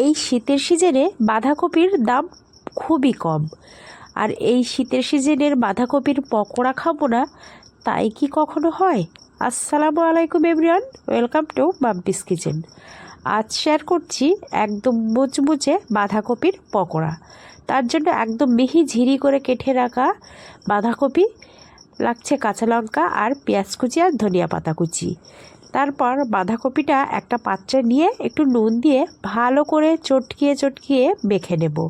এই শীতের সিজনে বাঁধাকপির দাম খুবই কম। আর এই শীতের সিজনের বাঁধাকপির পকোড়া খাব না, তাই কি কখনো হয়? আসসালামু আলাইকুম everyone, welcome to Bampi's kitchen. আজ শেয়ার করছি একদম মুচমুচে বাঁধাকপির পকোড়া। তার জন্য একদম মিহি ঝিরি করে কেটে রাখা বাঁধাকপি, লাগছে কাঁচা লঙ্কা আর পেঁয়াজ কুচি আর ধনিয়া পাতা কুচি। তারপর বাঁধাকপিটা একটা পাত্রে নিয়ে একটু নুন দিয়ে ভালো করে চটকিয়ে চটকিয়ে মেখে নেব।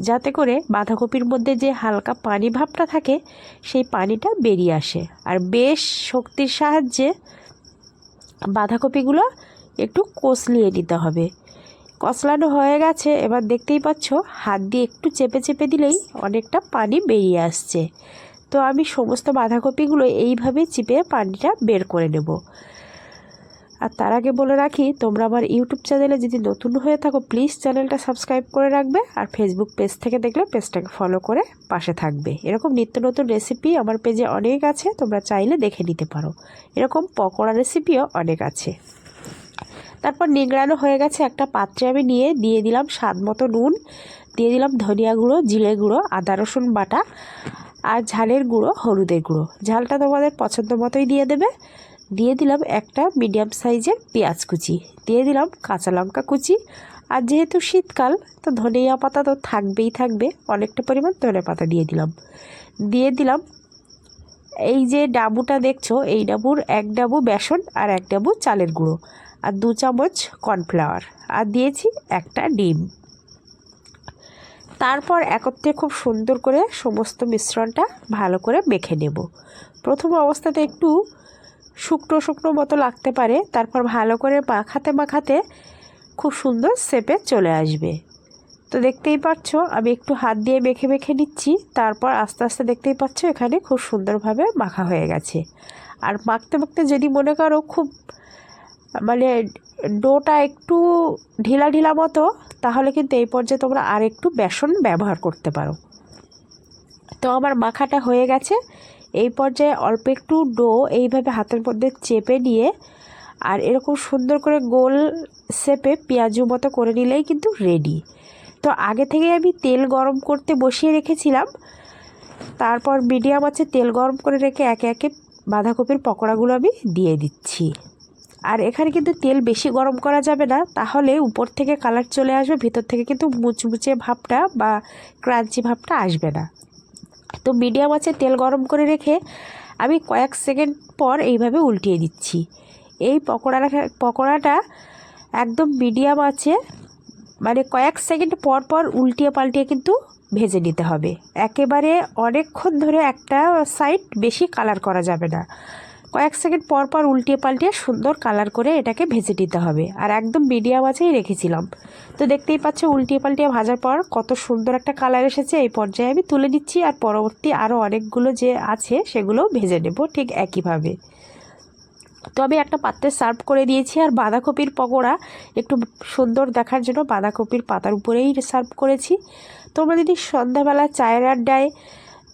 যাতে করে বাঁধাকপির মধ্যে যে হালকা পানি ভাবটা থাকে, সেই পানিটা বেরিয়ে আসে। আর বেশ শক্তির সাহায্যে বাঁধাকপিগুলো একটু কষলিয়ে নিতে হবে। কষলানো হয়ে গেছে, এবার দেখতেই পাচ্ছ, হাত দিয়ে একটু চেপে চেপে দিলেই অনেকটা পানি বেরিয়ে আসছে। তো আমি সমস্ত বাঁধাকপিগুলো এইভাবে চিপে পানিটা বের করে নেব। আর তার আগে বলে রাখি, তোমরা আমার ইউটিউব চ্যানেলে যদি নতুন হয়ে থাকো প্লিজ চ্যানেলটা সাবস্ক্রাইব করে রাখবে আর ফেসবুক পেজ থেকে দেখলে পেজটাকে ফলো করে পাশে থাকবে। এরকম নিত্য নতুন রেসিপি আমার পেজে অনেক আছে, তোমরা চাইলে দেখে নিতে পারো। এরকম পকোড়া রেসিপিও অনেক আছে। তারপর নিংড়ানো হয়ে গেছে একটা পাত্রে আমি নিয়ে, দিয়ে দিলাম স্বাদ মতো নুন, দিয়ে দিলাম ধনিয়া গুঁড়ো, জিরে গুঁড়ো, আদা রসুন বাটা আর ঝালের গুঁড়ো, হলুদের গুঁড়ো। ঝালটা তোমাদের পছন্দ মতোই দিয়ে দেবে। দিয়ে দিলাম একটা মিডিয়াম সাইজের পেঁয়াজ কুচি। দিয়ে দিলাম কাঁচা লঙ্কা কুচি। আর যেহেতু শীতকাল, তো ধনিয়া পাতা তো থাকবেই থাকবে। অনেকটা পরিমাণ ধনে পাতা দিয়ে দিলাম। দিয়ে দিলাম এই যে ডাবুটা দেখছ, এই ডাবুর এক ডাবু বেসন আর এক ডাবু চালের গুঁড়ো আর দু চামচ কর্নফ্লাওয়ার। আর দিয়েছি একটা ডিম। তারপর একত্রে খুব সুন্দর করে সমস্ত মিশ্রণটা ভালো করে মেখে নেব। প্রথম অবস্থাতে একটু শুকনো শুকনো মতো লাগতে পারে। তারপর ভালো করে মাখাতে মাখাতে খুব সুন্দর শেপে চলে আসবে। তো দেখতেই পাচ্ছ আমি একটু হাত দিয়ে মেখে মেখে নিচ্ছি। তারপর আস্তে আস্তে দেখতেই পাচ্ছ, এখানে খুব সুন্দরভাবে মাখা হয়ে গেছে। আর মাখতে মাখতে যদি মনে করো খুব মানে ডোটা একটু ঢিলা ঢিলা মতো, তাহলে কিন্তু এই পর্যায়ে তোমরা আর একটু বেসন ব্যবহার করতে পারো। তো আমার মাখাটা হয়ে গেছে। এই পর্যায়ে অল্প একটু ডো এইভাবে হাতের মধ্যে চেপে নিয়ে আর এরকম সুন্দর করে গোল শেপে পেঁয়াজু মতো করে নিলেই কিন্তু রেডি তো আগে থেকে আমি তেল গরম করতে বসিয়ে রেখেছিলাম। তারপর মিডিয়াম আছে, তেল গরম করে রেখে একে একে বাঁধাকপির পকোড়াগুলো আমি দিয়ে দিচ্ছি। আর এখানে কিন্তু তেল বেশি গরম করা যাবে না, তাহলে উপর থেকে কালার চলে আসবে, ভিতর থেকে কিন্তু মুচমুচে ভাবটা বা ক্রাঞ্চি ভাবটা আসবে না। তো মিডিয়াম আছে, তেল গরম করে রেখে আমি কয়েক সেকেন্ড পর এইভাবে উল্টিয়ে দিচ্ছি। এই পকোড়া পকোড়াটা একদম মিডিয়াম আছে মানে কয়েক সেকেন্ড পর পর উল্টিয়ে পাল্টিয়ে কিন্তু ভেজে নিতে হবে। একেবারে অনেকক্ষণ ধরে একটা সাইড বেশি কালার করা যাবে না। কয়েক সেকেন্ড পর পর উল্টিয়ে পাল্টিয়ে সুন্দর কালার করে এটাকে ভেজে নিতে হবে। আর একদম মিডিয়াম আছেই রেখেছিলাম। তো দেখতেই পাচ্ছ, উল্টিয়ে পাল্টিয়ে ভাজার পর কত সুন্দর একটা কালার এসেছে। এই পর্যায়ে আমি তুলে নিচ্ছি আর পরবর্তী আরও অনেকগুলো যে আছে সেগুলো ভেজে নেব ঠিক একইভাবে। তো আমি একটা পাত্রে সার্ভ করে দিয়েছি আর বাঁধাকপির পকোড়া একটু সুন্দর দেখার জন্য বাঁধাকপির পাতার উপরেই সার্ভ করেছি। তোমরা যদি সন্ধ্যাবেলা চায়ের আড্ডায়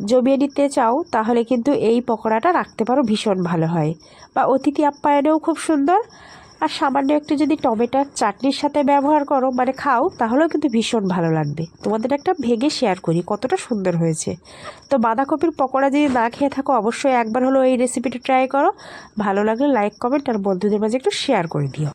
জমিয়ে নিতে চাও, তাহলে কিন্তু এই পকোড়াটা রাখতে পারো, ভীষণ ভালো হয়। বা অতিথি আপ্যায়নেও খুব সুন্দর। আর সামান্য একটু যদি টমেটোর চাটনির সাথে ব্যবহার করো মানে খাও, তাহলেও কিন্তু ভীষণ ভালো লাগবে। তোমাদের একটা ভেঙে শেয়ার করি, কতটা সুন্দর হয়েছে। তো বাঁধাকপির পকোড়া যদি না খেয়ে থাকো, অবশ্যই একবার হলো এই রেসিপিটা ট্রাই করো। ভালো লাগলে লাইক কমেন্ট আর বন্ধুদের মাঝে একটু শেয়ার করে দিও।